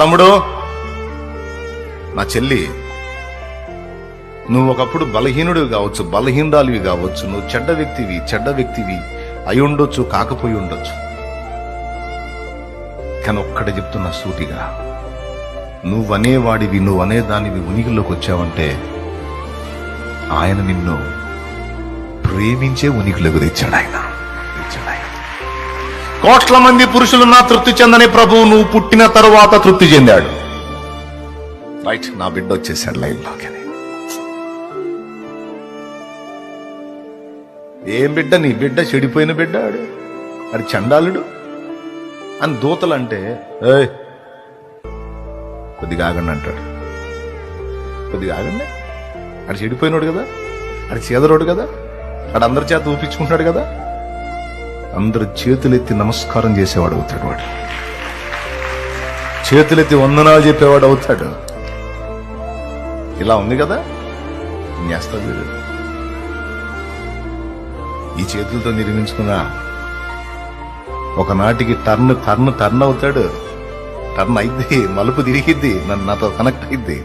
తమ్ముడు! నా చెల్లి నువ్వు ఒకప్పుడు బలహీనుడివి కావచ్చు బలహీనరాలివి కావచ్చు నువ్వు చెడ్డ వ్యక్తివి చెడ్డ వ్యక్తివి అయి ఉండొచ్చు కాకపోయి ఉండొచ్చు. కానీ ఒక్కడే చెప్తున్నా సూటిగా నువ్వనేవాడివి నువ్వనే దానివి ఉనికిలోకి వచ్చావంటే ఆయన నిన్ను ప్రేమించే ఉనికిలోకి తెచ్చాడు ఆయన. కోట్ల మంది పురుషులున్నా తృప్తి చెందని ప్రభువు నువ్వు పుట్టిన తరువాత తృప్తి చెందాడు. రైట్ నా బిడ్డ వచ్చేసాడు లైవ్లోకి ఏం బిడ్డ? నీ బిడ్డ చెడిపోయిన బిడ్డ ఆడు. అది చండాలుడు. అని దూతలు అంటే ఏయ్ కొద్దిగా ఆగండి అంటాడు. కొద్దిగా ఆగండి. ఆడు చెడిపోయినాడు కదా. అడి చేదరోడు కదా. ఆడు అందరి చేత ఊపించుకుంటాడు కదా. అందరు చేతులెత్తి నమస్కారం చేసేవాడు అవుతాడు వాడు. చేతులెత్తి వందనాలు చెప్పేవాడు అవుతాడు. ఇలా ఉంది కదా? చేస్తాడు ఈ చేతులతో నిర్మించుకున్న ఒకనాటికి టర్న్ టర్న్ టర్న్ అవుతాడు. టర్న్ అయిద్ది మలుపు తిరిగిద్ది నన్ను నాతో కనెక్ట్ అయిద్ది.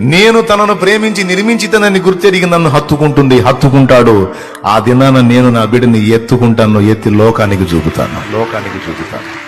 నేను తనను ప్రేమించి నిర్మించి తనని గుర్తెరిగి నన్ను హత్తుకుంటుంది. హత్తుకుంటాడు. ఆ దినాన నేను నా బిడ్డని ఎత్తుకుంటాను. ఎత్తి లోకానికి చూపుతాను. లోకానికి చూపుతాను.